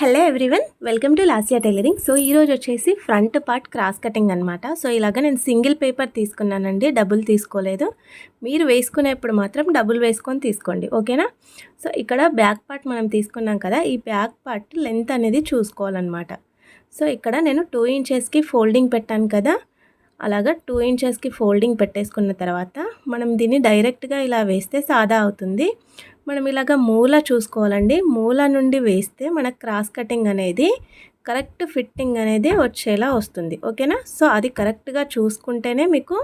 Hello everyone welcome to Lasya tailoring so ఈరోజు వచ్చేసి front part cross cutting అనమాట so ఇలాగ నేను సింగిల్ పేపర్ తీసుకున్నానండి డబుల్ తీసుకోలేదు. మీరు వేసుకునేప్పుడు మాత్రం డబుల్ వేసుకొని తీసుకోండి ఓకేనా సో ఇక్కడ బ్యాక్ పార్ట్ మనం తీసుకున్నాం కదా ఈ బ్యాక్ పార్ట్ లెంత్ అనేది చూసుకోవాలన్నమాట. సో ఇక్కడ నేను టూ ఇంచెస్కి ఫోల్డింగ్ పెట్టాను కదా అలాగా టూ ఇంచెస్కి ఫోల్డింగ్ పెట్టేసుకున్న తర్వాత మనం దీన్ని డైరెక్ట్గా ఇలా వేస్తే సాదా అవుతుంది. మనం ఇలాగ మూల చూసుకోవాలండి. మూల నుండి వేస్తే మనకు క్రాస్ కటింగ్ అనేది కరెక్ట్ ఫిట్టింగ్ అనేది వచ్చేలా వస్తుంది. ఓకేనా? సో అది కరెక్ట్గా చూసుకుంటేనే మీకు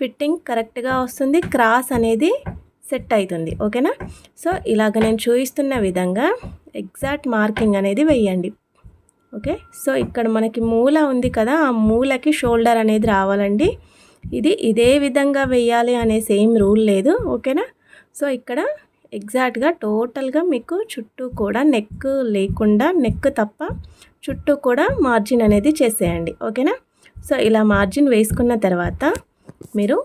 ఫిట్టింగ్ కరెక్ట్గా వస్తుంది. క్రాస్ అనేది సెట్ అవుతుంది. ఓకేనా? సో ఇలాగ నేను చూపిస్తున్న విధంగా ఎగ్జాక్ట్ మార్కింగ్ అనేది వెయ్యండి ఓకే? సో ఇక్కడ మనకి మూల ఉంది కదా ఆ మూలకి షోల్డర్ అనేది రావాలండి. ఇది ఇదే విధంగా వెయ్యాలి అనే సేమ్ రూల్ లేదు. ఓకేనా? సో ఇక్కడ ఎగ్జాక్ట్గా టోటల్గా మీకు చుట్టూ కూడా నెక్ లేకుండా నెక్ తప్ప చుట్టూ కూడా మార్జిన్ అనేది చేసేయండి. ఓకేనా? సో ఇలా మార్జిన్ వేసుకున్న తర్వాత మీరు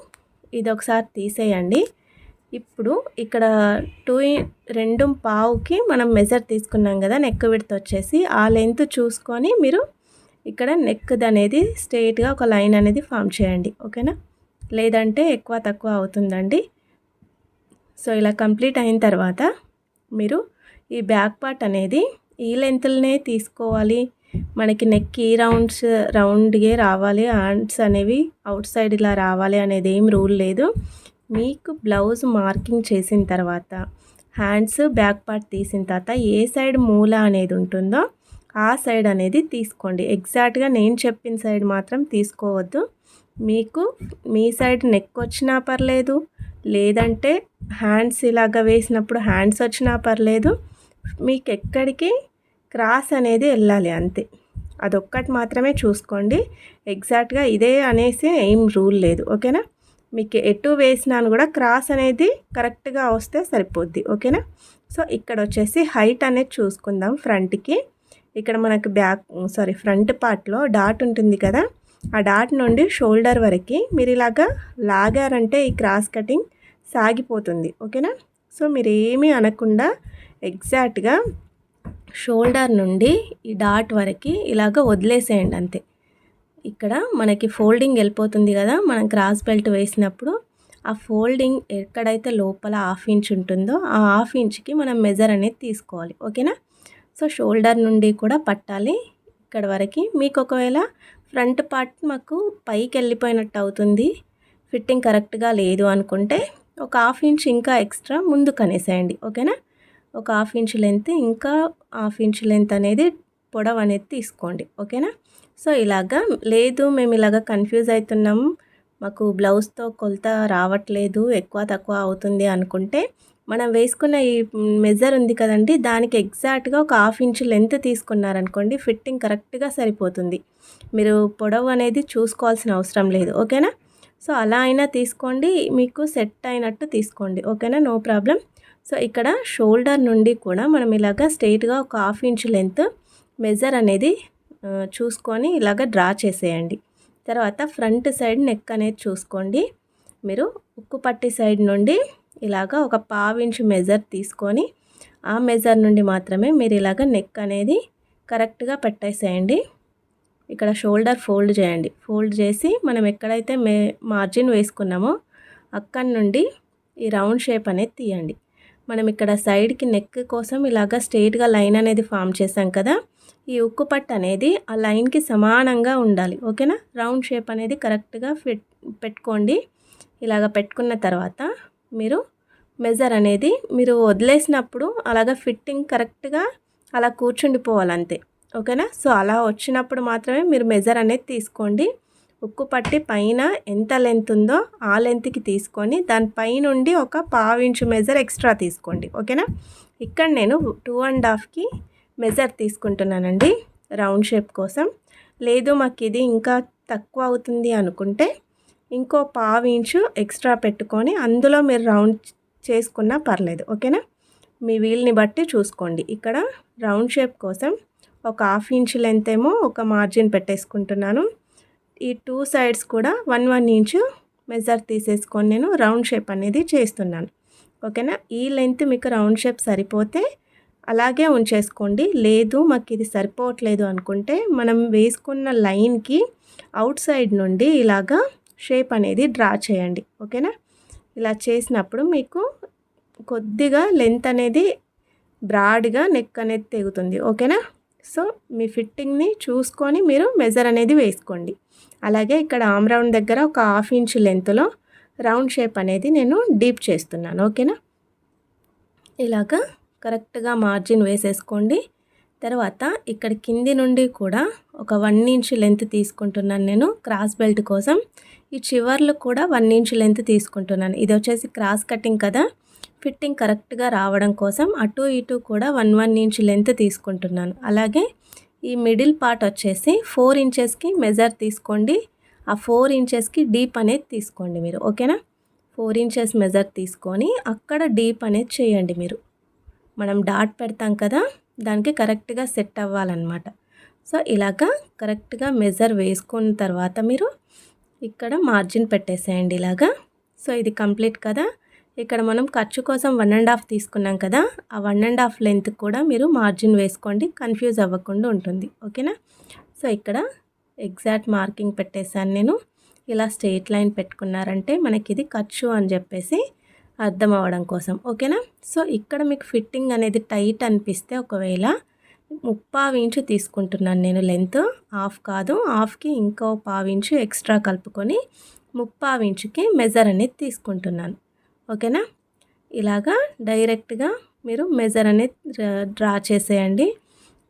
ఇది ఒకసారి తీసేయండి. ఇప్పుడు ఇక్కడ టూ రెండు పావుకి మనం మెజర్ తీసుకున్నాం కదా నెక్ విడత వచ్చేసి ఆ లెంత్ చూసుకొని మీరు ఇక్కడ నెక్ అనేది స్ట్రేట్గా ఒక లైన్ అనేది ఫామ్ చేయండి. ఓకేనా? లేదంటే ఎక్కువ తక్కువ అవుతుందండి. సో ఇలా కంప్లీట్ అయిన తర్వాత మీరు ఈ బ్యాక్ పార్ట్ అనేది ఈ లెంత్లనే తీసుకోవాలి. మనకి నెక్ ఈ రౌండ్స్ రౌండ్గే రావాలి. హ్యాండ్స్ అనేవి అవుట్ సైడ్ ఇలా రావాలి అనేది ఏం రూల్ లేదు. మీకు బ్లౌజ్ మార్కింగ్ చేసిన తర్వాత హ్యాండ్స్ బ్యాక్ పార్ట్ తీసిన తర్వాత ఏ సైడ్ మూల అనేది ఉంటుందో ఆ సైడ్ అనేది తీసుకోండి. ఎగ్జాక్ట్గా నేను చెప్పిన సైడ్ మాత్రం తీసుకోవద్దు. మీకు మీ సైడ్ నెక్ వచ్చినా పర్లేదు లేదంటే హ్యాండ్స్ ఇలాగ వేసినప్పుడు హ్యాండ్స్ వచ్చినా పర్లేదు మీకు ఎక్కడికి క్రాస్ అనేది వెళ్ళాలి అంతే. అదొక్కటి మాత్రమే చూసుకోండి. ఎగ్జాక్ట్గా ఇదే అనేసి ఏం రూల్ లేదు. ఓకేనా? మీకు ఎటు వేసినాను కూడా క్రాస్ అనేది కరెక్ట్గా వస్తే సరిపోద్ది. ఓకేనా? సో ఇక్కడ వచ్చేసి హైట్ అనేది చూసుకుందాం ఫ్రంట్కి. ఇక్కడ మనకు బ్యాక్ సారీ ఫ్రంట్ పార్ట్లో డాట్ ఉంటుంది కదా? ఆ డాట్ నుండి షోల్డర్ వరకు మీరు ఇలాగా లాగారంటే ఈ క్రాస్ కటింగ్ సాగిపోతుంది. ఓకేనా? సో మీరు ఏమీ అనకుండా ఎగ్జాక్ట్గా షోల్డర్ నుండి ఈ డాట్ వరకు ఇలాగ వదిలేసేయండి అంతే. ఇక్కడ మనకి ఫోల్డింగ్ వెళ్ళిపోతుంది కదా మనం క్రాస్ బెల్ట్ వేసినప్పుడు ఆ ఫోల్డింగ్ ఎక్కడైతే లోపల హాఫ్ ఇంచ్ ఉంటుందో ఆ హాఫ్ ఇంచ్కి మనం మెజర్ అనేది తీసుకోవాలి. ఓకేనా? సో షోల్డర్ నుండి కూడా పట్టాలి. ఇక్కడ వరకు మీకు ఒకవేళ ఫ్రంట్ పార్ట్ మాకు పైకి వెళ్ళిపోయినట్టు అవుతుంది ఫిట్టింగ్ కరెక్ట్గా లేదు అనుకుంటే ఒక హాఫ్ ఇంచ్ ఇంకా ఎక్స్ట్రా ముందు కనేసేయండి ఓకేనా? ఒక హాఫ్ ఇంచ్ లెంత్ ఇంకా హాఫ్ ఇంచ్ లెంత్ అనేది పొడవు అనేది తీసుకోండి ఓకేనా? సో ఇలాగా లేదు మేము ఇలాగ కన్ఫ్యూజ్ అవుతున్నాం మాకు బ్లౌజ్తో కొలత రావట్లేదు ఎక్కువ తక్కువ అవుతుంది అనుకుంటే మనం వేసుకున్న ఈ మెజర్ ఉంది కదండి దానికి ఎగ్జాక్ట్గా ఒక హాఫ్ ఇంచ్ లెంత్ తీసుకున్నారనుకోండి ఫిట్టింగ్ కరెక్ట్గా సరిపోతుంది. మీరు పొడవు అనేది చూసుకోవాల్సిన అవసరం లేదు ఓకేనా? సో అలా అయినా తీసుకోండి మీకు సెట్ అయినట్టు తీసుకోండి. ఓకేనా? No problem. సో ఇక్కడ షోల్డర్ నుండి కూడా మనం ఇలాగ స్ట్రైట్గా ఒక హాఫ్ ఇంచ్ లెంత్ మెజర్ అనేది చూసుకొని ఇలాగ డ్రా చేసేయండి. తర్వాత ఫ్రంట్ సైడ్ నెక్ అనేది చూసుకోండి. మీరు ఉక్కు పట్టి సైడ్ నుండి ఇలాగ ఒక పావించు మెజర్ తీసుకొని ఆ మెజర్ నుండి మాత్రమే మీరు ఇలాగ నెక్ అనేది కరెక్ట్గా పెట్టేసేయండి. ఇక్కడ షోల్డర్ ఫోల్డ్ చేయండి. ఫోల్డ్ చేసి మనం ఎక్కడైతే మే మార్జిన్ వేసుకున్నామో అక్కడి నుండి ఈ రౌండ్ షేప్ అనేది తీయండి. మనం ఇక్కడ సైడ్కి నెక్ కోసం ఇలాగ స్ట్రెయిట్గా లైన్ అనేది ఫామ్ చేసాం కదా ఈ ఉక్కు పట్టు అనేది ఆ లైన్కి సమానంగా ఉండాలి. ఓకేనా? రౌండ్ షేప్ అనేది కరెక్ట్గా ఫిట్ పెట్టుకోండి. ఇలాగ పెట్టుకున్న తర్వాత మీరు మెజర్ అనేది మీరు వదిలేసినప్పుడు అలాగ ఫిట్టింగ్ కరెక్ట్గా అలా కూర్చుండిపోవాలంతే. ఓకేనా? సో అలా వచ్చినప్పుడు మాత్రమే మీరు మెజర్ అనేది తీసుకోండి. ఉక్కు పట్టి పైన ఎంత లెంత్ ఉందో ఆ లెంత్కి తీసుకొని దానిపై నుండి ఒక పావించు మెజర్ ఎక్స్ట్రా తీసుకోండి. ఓకేనా? ఇక్కడ నేను టూ అండ్ హాఫ్కి మెజర్ తీసుకుంటున్నానండి రౌండ్ షేప్ కోసం. లేదు మాకు ఇది ఇంకా తక్కువ అవుతుంది అనుకుంటే ఇంకో పావు ఇంచు ఎక్స్ట్రా పెట్టుకొని అందులో మీరు రౌండ్ చేసుకున్నా పర్లేదు. ఓకేనా? మీ వీల్ని బట్టి చూసుకోండి. ఇక్కడ రౌండ్ షేప్ కోసం ఒక హాఫ్ ఇంచ్ లెంత్ ఏమో ఒక మార్జిన్ పెట్టేసుకుంటున్నాను. ఈ టూ సైడ్స్ కూడా వన్ వన్ ఇంచు మెజర్ తీసేసుకొని నేను రౌండ్ షేప్ అనేది చేస్తున్నాను. ఓకేనా? ఈ లెంత్ మీకు రౌండ్ షేప్ సరిపోతే అలాగే ఉంచేసుకోండి. లేదు మాకు ఇది సరిపోవట్లేదు అనుకుంటే మనం వేసుకున్న లైన్కి అవుట్ సైడ్ నుండి ఇలాగా షేప్ అనేది డ్రా చేయండి. ఓకేనా? ఇలా చేసినప్పుడు మీకు కొద్దిగా లెంత్ అనేది బ్రాడ్గా నెక్ అనేది తెగుతుంది. ఓకేనా? సో మీ ఫిట్టింగ్ని చూసుకొని మీరు మెజర్ అనేది వేసుకోండి. అలాగే ఇక్కడ ఆమ్ రౌండ్ దగ్గర ఒక హాఫ్ ఇంచ్ లెంత్లో రౌండ్ షేప్ అనేది నేను డీప్ చేస్తున్నాను ఓకేనా ఇలాగా కరెక్ట్గా మార్జిన్ వేసేసుకోండి. తర్వాత ఇక్కడ కింది నుండి కూడా ఒక వన్ ఇంచ్ లెంత్ తీసుకుంటున్నాను నేను క్రాస్ బెల్ట్ కోసం. ఈ చివర్లు కూడా వన్ ఇంచ్ లెంత్ తీసుకుంటున్నాను. ఇది వచ్చేసి క్రాస్ కటింగ్ కదా? ఫిట్టింగ్ కరెక్ట్గా రావడం కోసం అటు ఇటు కూడా వన్ వన్ ఇంచ్ లెంత్ తీసుకుంటున్నాను. అలాగే ఈ మిడిల్ పార్ట్ వచ్చేసి ఫోర్ ఇంచెస్కి మెజర్ తీసుకోండి. ఆ ఫోర్ ఇంచెస్కి డీప్ అనేది తీసుకోండి మీరు ఓకేనా? ఫోర్ ఇంచెస్ మెజర్ తీసుకొని అక్కడ డీప్ అనేది చేయండి మీరు. మనం డాట్ పెడతాం కదా దానికి కరెక్ట్గా సెట్ అవ్వాలన్నమాట. సో ఇలాగా కరెక్ట్గా మెజర్ వేసుకున్న తర్వాత మీరు ఇక్కడ మార్జిన్ పెట్టేసేయండి ఇలాగా. సో ఇది కంప్లీట్ కదా. ఇక్కడ మనం ఖర్చు కోసం వన్ అండ్ హాఫ్ తీసుకున్నాం కదా ఆ వన్ అండ్ హాఫ్ లెంత్ కూడా మీరు మార్జిన్ వేసుకోండి కన్ఫ్యూజ్ అవ్వకుండా ఉంటుంది ఓకేనా? సో ఇక్కడ ఎగ్జాక్ట్ మార్కింగ్ పెట్టేశాను నేను. ఇలా స్టేట్ లైన్ పెట్టుకున్నారంటే మనకి ఇది ఖర్చు అని చెప్పేసి అర్థం అవ్వడం కోసం ఓకేనా? సో ఇక్కడ మీకు ఫిట్టింగ్ అనేది టైట్ అనిపిస్తే ఒకవేళ ముప్పావు ఇంచు తీసుకుంటున్నాను నేను లెంత్ హాఫ్ కాదు హాఫ్కి ఇంకో పావు ఇంచు ఎక్స్ట్రా కలుపుకొని ముప్పావు ఇంచుకి మెజర్ అనేది తీసుకుంటున్నాను. ఓకేనా? ఇలాగా డైరెక్ట్గా మీరు మెజర్ అనేది డ్రా చేసేయండి.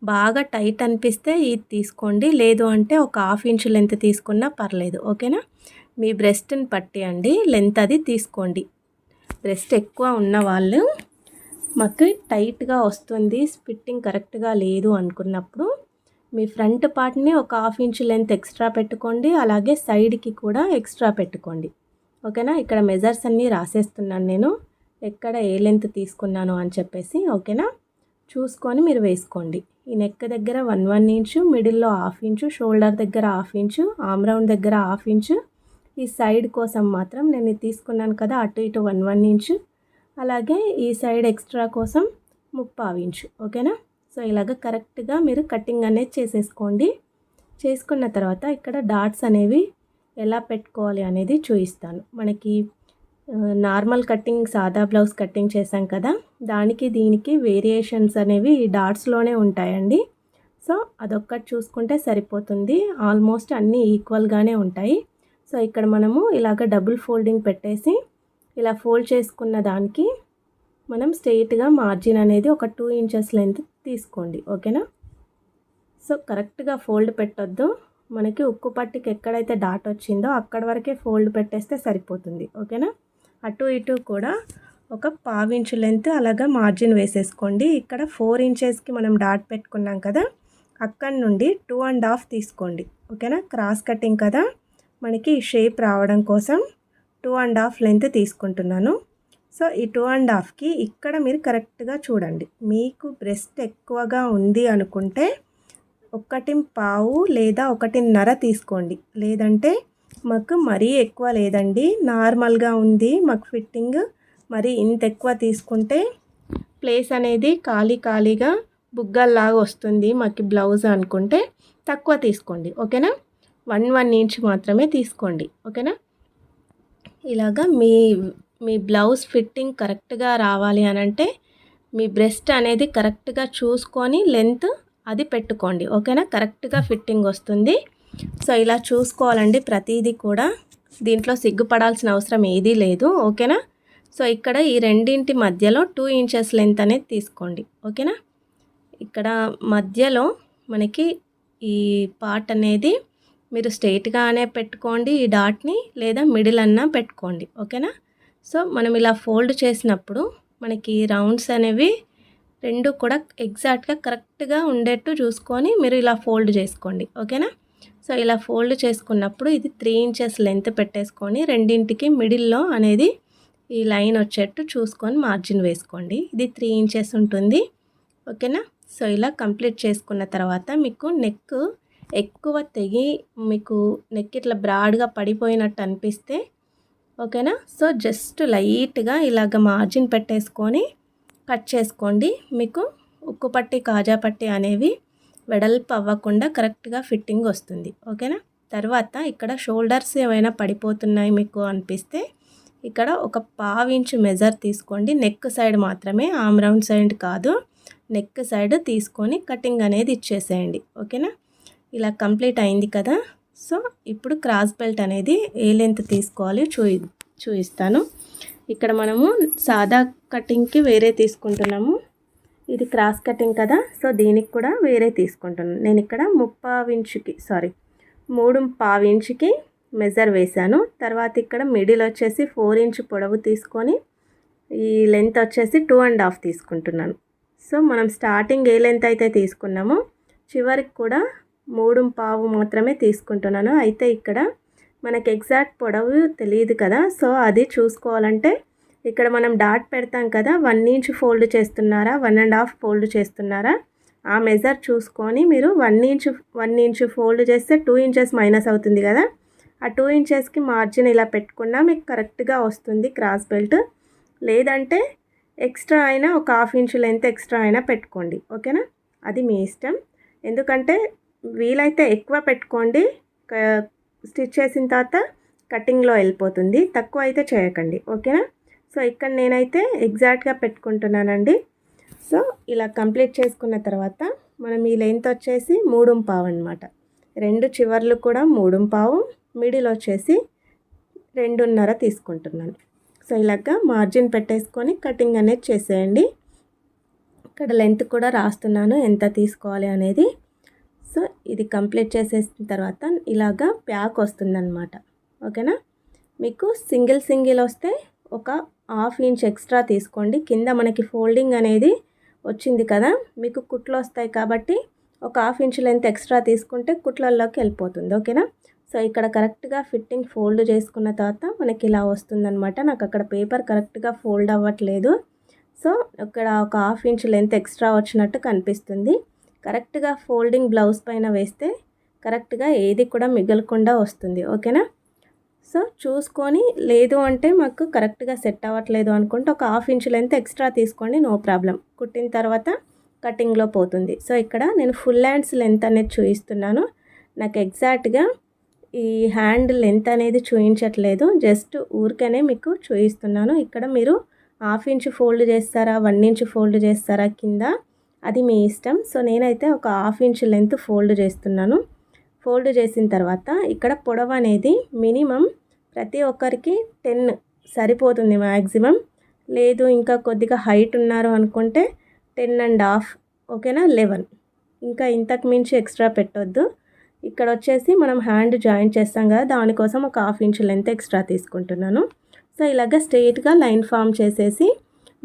బాగా టైట్ అనిపిస్తే ఇది తీసుకోండి. లేదు అంటే ఒక హాఫ్ ఇంచు లెంత్ తీసుకున్నా పర్లేదు. ఓకేనా? మీ బ్రెస్ట్ని పట్టేయండి. లెంత్ అది తీసుకోండి. బ్రెస్ట్ ఎక్కువ ఉన్న వాళ్ళు మాకు టైట్గా వస్తుంది. స్పిట్టింగ్ కరెక్ట్గా లేదు అనుకున్నప్పుడు మీ ఫ్రంట్ పార్ట్ని ఒక హాఫ్ ఇంచ్ లెంత్ ఎక్స్ట్రా పెట్టుకోండి. అలాగే సైడ్కి కూడా ఎక్స్ట్రా పెట్టుకోండి. ఓకేనా? ఇక్కడ మెజర్స్ అన్నీ రాసేస్తున్నాను నేను. ఎక్కడ ఏ లెంత్ తీసుకున్నాను అని చెప్పేసి ఓకేనా? చూసుకొని మీరు వేసుకోండి. ఈ నెక్ దగ్గర వన్ వన్ ఇంచు మిడిల్లో హాఫ్ ఇంచు షోల్డర్ దగ్గర హాఫ్ ఇంచు ఆమ్ రౌండ్ దగ్గర హాఫ్ ఇంచు ఈ సైడ్ కోసం మాత్రం నేను తీసుకున్నాను కదా అటు ఇటు వన్ వన్ ఇంచు అలాగే ఈ సైడ్ ఎక్స్ట్రా కోసం ముప్పావు ఇంచు ఓకేనా? సో ఇలాగ కరెక్ట్గా మీరు కటింగ్ అనేది చేసేసుకోండి. చేసుకున్న తర్వాత ఇక్కడ డాట్స్ అనేవి ఎలా పెట్టుకోవాలి అనేది చూపిస్తాను మనకి నార్మల్ కటింగ్ సాదా బ్లౌజ్ కటింగ్ చేసాం కదా దానికి దీనికి వేరియేషన్స్ అనేవి డాట్స్లోనే ఉంటాయండి. సో అదొక్కటి చూసుకుంటే సరిపోతుంది. ఆల్మోస్ట్ అన్నీ ఈక్వల్గానే ఉంటాయి. సో ఇక్కడ మనము ఇలాగ డబుల్ ఫోల్డింగ్ పెట్టేసి ఇలా ఫోల్డ్ చేసుకున్న దానికి మనం స్ట్రెయిట్గా మార్జిన్ అనేది ఒక టూ ఇంచెస్ లెంత్ తీసుకోండి. ఓకేనా? సో కరెక్ట్గా ఫోల్డ్ పెట్టొద్దు. మనకి ఉక్కు పట్టికి ఎక్కడైతే డాట్ వచ్చిందో అక్కడ వరకే ఫోల్డ్ పెట్టేస్తే సరిపోతుంది. ఓకేనా? అటు ఇటు కూడా ఒక పావించు లెంత్ అలాగా మార్జిన్ వేసేసుకోండి. ఇక్కడ ఫోర్ ఇంచెస్కి మనం డాట్ పెట్టుకున్నాం కదా అక్కడి నుండి టూ అండ్ హాఫ్ తీసుకోండి. ఓకేనా? క్రాస్ కటింగ్ కదా మనకి షేప్ రావడం కోసం టూ అండ్ హాఫ్ లెంత్ తీసుకుంటున్నాను. సో ఈ టూ అండ్ హాఫ్కి ఇక్కడ మీరు కరెక్ట్గా చూడండి. మీకు బ్రెస్ట్ ఎక్కువగా ఉంది అనుకుంటే ఒకటి పావు లేదా ఒకటిన్నర తీసుకోండి. లేదంటే మాకు మరీ ఎక్కువ లేదండి. నార్మల్గా ఉంది. మాకు ఫిట్టింగ్ మరి ఇంత ఎక్కువ తీసుకుంటే ప్లేస్ అనేది ఖాళీ ఖాళీగా బుగ్గల్లాగా వస్తుంది. మాకు బ్లౌజ్ అనుకుంటే తక్కువ తీసుకోండి. ఓకేనా? వన్ వన్ ఇంచ్ మాత్రమే తీసుకోండి. ఓకేనా? ఇలాగా మీ మీ బ్లౌజ్ ఫిట్టింగ్ కరెక్ట్గా రావాలి అని అంటే మీ బ్రెస్ట్ అనేది కరెక్ట్గా చూసుకొని లెంత్ అది పెట్టుకోండి. ఓకేనా? కరెక్ట్గా ఫిట్టింగ్ వస్తుంది. సో ఇలా చూసుకోవాలండి. ప్రతిదీ కూడా దీంట్లో సిగ్గుపడాల్సిన అవసరం ఏదీ లేదు. ఓకేనా? సో ఇక్కడ ఈ రెండింటి మధ్యలో టూ ఇంచెస్ లెంత్ అనేది తీసుకోండి. ఓకేనా? ఇక్కడ మధ్యలో మనకి ఈ పార్ట్ అనేది మీరు స్ట్రైట్గానే పెట్టుకోండి ఈ డాట్ని లేదా మిడిల్ అన్నా పెట్టుకోండి. ఓకేనా? సో మనం ఇలా ఫోల్డ్ చేసినప్పుడు మనకి రౌండ్స్ అనేవి రెండు కూడా ఎగ్జాక్ట్గా కరెక్ట్గా ఉండేట్టు చూసుకొని మీరు ఇలా ఫోల్డ్ చేసుకోండి ఓకేనా? సో ఇలా ఫోల్డ్ చేసుకున్నప్పుడు ఇది త్రీ ఇంచెస్ లెంత్ పెట్టేసుకొని రెండింటికి మిడిల్లో అనేది ఈ లైన్ వచ్చేట్టు చూసుకొని మార్జిన్ వేసుకోండి. ఇది త్రీ ఇంచెస్ ఉంటుంది ఓకేనా? సో ఇలా కంప్లీట్ చేసుకున్న తర్వాత మీకు నెక్ ఎక్కువ తెగి మీకు నెక్ ఇట్లా బ్రాడ్గా పడిపోయినట్టు అనిపిస్తే ఓకేనా? సో జస్ట్ లైట్గా ఇలాగ మార్జిన్ పెట్టేసుకొని కట్ చేసుకోండి. మీకు ఉక్కు పట్టి కాజా పట్టి అనేవి వెడల్పు అవ్వకుండా కరెక్ట్గా ఫిట్టింగ్ వస్తుంది. ఓకేనా? తర్వాత ఇక్కడ షోల్డర్స్ ఏమైనా పడిపోతున్నాయి మీకు అనిపిస్తే ఇక్కడ ఒక పావించు మెజర్ తీసుకోండి. నెక్ సైడ్ మాత్రమే ఆమ్ రౌండ్ సైడ్ కాదు. నెక్ సైడ్ తీసుకొని కటింగ్ అనేది ఇచ్చేసేయండి. ఓకేనా? ఇలా కంప్లీట్ అయింది కదా? సో ఇప్పుడు క్రాస్ బెల్ట్ అనేది ఏ లెంత్ తీసుకోవాలి చూయి చూపిస్తాను ఇక్కడ మనము సాదా కటింగ్కి వేరే తీసుకుంటున్నాము. ఇది క్రాస్ కటింగ్ కదా సో దీనికి కూడా వేరే తీసుకుంటున్నాను. నేను ఇక్కడ ముప్పావించుకి సారీ మూడు పావించుకి మెజర్ వేశాను. తర్వాత ఇక్కడ మిడిల్ వచ్చేసి ఫోర్ ఇంచ్ పొడవు తీసుకొని ఈ లెంత్ వచ్చేసి టూ అండ్ హాఫ్ తీసుకుంటున్నాను. సో మనం స్టార్టింగ్ ఏ లెంత్ అయితే తీసుకున్నామో చివరికి కూడా మూడు పావు మాత్రమే తీసుకుంటున్నాను. అయితే ఇక్కడ మనకి ఎగ్జాక్ట్ పొడవు తెలియదు కదా. సో అది చూసుకోవాలంటే ఇక్కడ మనం డాట్ పెడతాం కదా. వన్ ఇంచ్ ఫోల్డ్ చేస్తున్నారా? వన్ అండ్ హాఫ్ ఫోల్డ్ చేస్తున్నారా? ఆ మెజర్ చూసుకొని మీరు one inch one inch fold చేస్తే టూ ఇంచెస్ మైనస్ అవుతుంది కదా. ఆ టూ ఇంచెస్కి మార్జిన్ ఇలా పెట్టుకున్నా మీకు కరెక్ట్గా వస్తుంది క్రాస్ బెల్ట్. లేదంటే ఎక్స్ట్రా అయినా ఒక హాఫ్ ఇంచ్ లెంత్ ఎక్స్ట్రా అయినా పెట్టుకోండి. ఓకేనా? అది మీ ఇష్టం. ఎందుకంటే వీలైతే ఎక్కువ పెట్టుకోండి. స్టిచ్ చేసిన తర్వాత కటింగ్లో వెళ్ళిపోతుంది. తక్కువ అయితే చేయకండి. ఓకేనా? సో ఇక్కడ నేనైతే ఎగ్జాక్ట్గా పెట్టుకుంటున్నానండి. సో ఇలా కంప్లీట్ చేసుకున్న తర్వాత మనం ఈ లెంత్ వచ్చేసి మూడుంపావు అనమాట రెండు చివర్లు కూడా మూడుంపావు మిడిల్ వచ్చేసి రెండున్నర తీసుకుంటున్నాను. సో ఇలాగా మార్జిన్ పెట్టేసుకొని కటింగ్ అనేది చేసేయండి. ఇక్కడ లెంత్ కూడా రాస్తున్నాను. ఎంత తీసుకోవాలి అనేది సో ఇది కంప్లీట్ చేసేసిన తర్వాత ఇలాగా ప్యాక్ వస్తుందన్నమాట. ఓకేనా? మీకు సింగిల్ సింగిల్ వస్తే ఒక హాఫ్ ఇంచ్ ఎక్స్ట్రా తీసుకోండి. కింద మనకి ఫోల్డింగ్ అనేది వచ్చింది కదా? మీకు కుట్లు వస్తాయి కాబట్టి ఒక హాఫ్ ఇంచ్ లెంత్ ఎక్స్ట్రా తీసుకుంటే కుట్లల్లోకి వెళ్ళిపోతుంది. ఓకేనా? సో ఇక్కడ కరెక్ట్గా ఫిట్టింగ్ ఫోల్డ్ చేసుకున్న తర్వాత మనకి ఇలా వస్తుందన్నమాట. నాకు అక్కడ పేపర్ కరెక్ట్గా ఫోల్డ్ అవ్వట్లేదు. సో ఇక్కడ ఒక హాఫ్ ఇంచ్ లెంత్ ఎక్స్ట్రా వచ్చినట్టు కనిపిస్తుంది. కరెక్ట్గా ఫోల్డింగ్ బ్లౌజ్ పైన వేస్తే కరెక్ట్గా ఏది కూడా మిగలకుండా వస్తుంది. ఓకేనా? సో చూసుకొని లేదు అంటే మాకు కరెక్ట్గా సెట్ అవ్వట్లేదు అనుకుంటే ఒక హాఫ్ ఇంచ్ లెంత్ ఎక్స్ట్రా తీసుకోండి నో ప్రాబ్లం కుట్టిన తర్వాత కటింగ్లో పోతుంది. సో ఇక్కడ నేను ఫుల్ హ్యాండ్స్ లెంత్ అనేది చూపిస్తున్నాను నాకు ఎగ్జాక్ట్గా ఈ హ్యాండ్ లెంత్ అనేది చూపించట్లేదు జస్ట్ ఊరికనే మీకు చూపిస్తున్నాను ఇక్కడ మీరు హాఫ్ ఇంచ్ ఫోల్డ్ చేస్తారా వన్ ఇంచ్ ఫోల్డ్ చేస్తారా కింద అది మీ ఇష్టం. సో నేనైతే ఒక హాఫ్ ఇంచ్ లెంత్ ఫోల్డ్ చేస్తున్నాను. ఫోల్డ్ చేసిన తర్వాత ఇక్కడ పొడవు అనేది మినిమం ప్రతి ఒక్కరికి టెన్ సరిపోతుంది మ్యాక్సిమం లేదు ఇంకా కొద్దిగా హైట్ ఉన్నారు అనుకుంటే టెన్ అండ్ హాఫ్ ఓకేనా? లెవెన్. ఇంకా ఇంతకు మించి ఎక్స్ట్రా పెట్టొద్దు. ఇక్కడ వచ్చేసి మనం హ్యాండ్ జాయిన్ చేస్తాం కదా దానికోసం ఒక హాఫ్ ఇంచ్ లెంత్ ఎక్స్ట్రా తీసుకుంటున్నాను. సో ఇలాగ స్ట్రెయిట్గా లైన్ ఫామ్ చేసేసి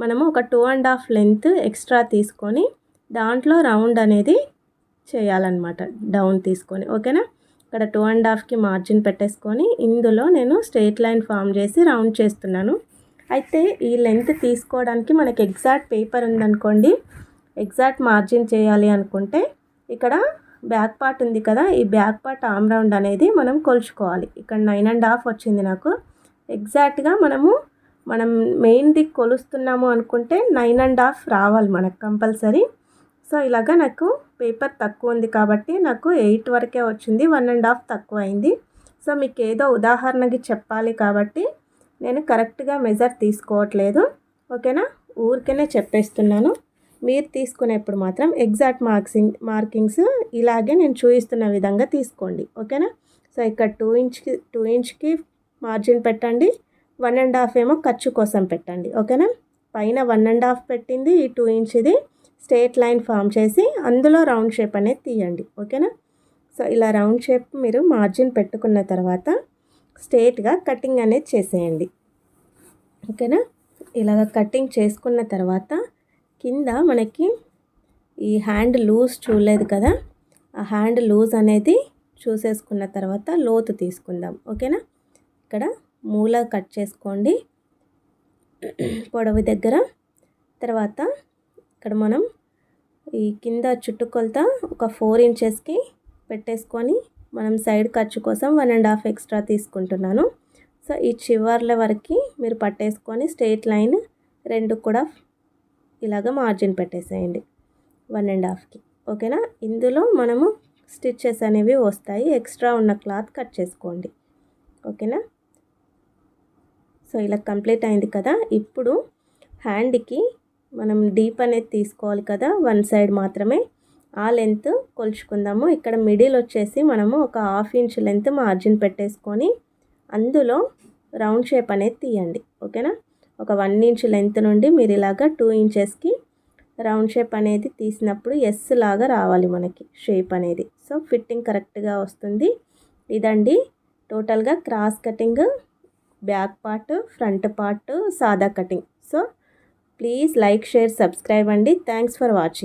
మనము ఒక two and half length extra తీసుకొని దాంట్లో రౌండ్ అనేది చేయాలన్నమాట డౌన్ తీసుకొని. ఓకేనా? ఇక్కడ టూ అండ్ హాఫ్కి మార్జిన్ పెట్టేసుకొని ఇందులో నేను స్ట్రెయిట్ లైన్ ఫామ్ చేసి రౌండ్ చేస్తున్నాను. అయితే ఈ లెంత్ తీసుకోవడానికి మనకి ఎగ్జాక్ట్ పేపర్ ఉందనుకోండి. ఎగ్జాక్ట్ మార్జిన్ చేయాలి అనుకుంటే ఇక్కడ బ్యాక్ పార్ట్ ఉంది కదా ఈ బ్యాక్ పార్ట్ ఆమ్ రౌండ్ అనేది మనం కొలుచుకోవాలి. ఇక్కడ నైన్ అండ్ హాఫ్ వచ్చింది నాకు. ఎగ్జాక్ట్గా మనము మనం మెయిన్ది కొలుస్తున్నాము అనుకుంటే నైన్ అండ్ హాఫ్ రావాలి మనకు కంపల్సరీ. సో ఇలాగా నాకు పేపర్ తక్కువ ఉంది కాబట్టి నాకు ఎయిట్ వరకే వచ్చింది వన్ అండ్ హాఫ్ తక్కువ అయింది సో మీకు ఏదో ఉదాహరణకి చెప్పాలి కాబట్టి నేను కరెక్ట్గా మెజర్ తీసుకోవట్లేదు. ఓకేనా? ఊరికనే చెప్పేస్తున్నాను. మీరు తీసుకునేప్పుడు మాత్రం ఎగ్జాక్ట్ మార్క్సింగ్ మార్కింగ్స్ ఇలాగే నేను చూపిస్తున్న విధంగా తీసుకోండి. ఓకేనా? సో ఇక్కడ టూ ఇంచ్కి టూ ఇంచ్కి మార్జిన్ పెట్టండి. వన్ అండ్ హాఫ్ ఏమో ఖర్చు కోసం పెట్టండి. ఓకేనా? పైన వన్ అండ్ హాఫ్ పెట్టింది ఈ టూ ఇంచ్ది. స్ట్రేట్ లైన్ ఫామ్ చేసి అందులో రౌండ్ షేప్ అనేది తీయండి. ఓకేనా? సో ఇలా రౌండ్ షేప్ మీరు మార్జిన్ పెట్టుకున్న తర్వాత స్ట్రేట్గా కటింగ్ అనేది చేసేయండి. ఓకేనా? ఇలాగ కటింగ్ చేసుకున్న తర్వాత కింద మనకి ఈ హ్యాండ్ లూజ్ చూడలేదు కదా? ఆ హ్యాండ్ లూజ్ అనేది చూసేసుకున్న తర్వాత లోతు తీసుకుందాం. ఓకేనా? ఇక్కడ మూల కట్ చేసుకోండి. పొడవు దగ్గర. తర్వాత ఇక్కడ మనం ఈ కింద చుట్టుకొలత ఒక ఫోర్ ఇంచెస్కి పెట్టేసుకొని మనం సైడ్ ఖర్చు కోసం వన్ అండ్ హాఫ్ ఎక్స్ట్రా తీసుకుంటున్నాను. సో ఈ చివర్ల వరకు మీరు పట్టేసుకొని స్ట్రేట్ లైన్ రెండు కూడా ఇలాగ మార్జిన్ పెట్టేసేయండి. వన్ అండ్ హాఫ్కి ఓకేనా ఇందులో మనము స్టిచ్చెస్ అనేవి వస్తాయి. ఎక్స్ట్రా ఉన్న క్లాత్ కట్ చేసుకోండి. ఓకేనా సో ఇలా కంప్లీట్ అయింది కదా? ఇప్పుడు హ్యాండ్కి మనం డీప్ అనేది తీసుకోవాలి కదా వన్ సైడ్ మాత్రమే. ఆ లెంత్ కొలుచుకుందాము. ఇక్కడ మిడిల్ వచ్చేసి మనము ఒక హాఫ్ ఇంచ్ లెంత్ మార్జిన్ పెట్టేసుకొని అందులో రౌండ్ షేప్ అనేది తీయండి. ఓకేనా? ఒక వన్ ఇంచ్ లెంత్ నుండి మీరు ఇలాగా టూ ఇంచెస్కి రౌండ్ షేప్ అనేది తీసినప్పుడు ఎస్ లాగా రావాలి మనకి షేప్ అనేది. సో ఫిట్టింగ్ కరెక్ట్గా వస్తుంది. ఇదండి టోటల్గా cross cutting back part front part సాదా cutting. So please like share subscribe అండి. Thanks for watching.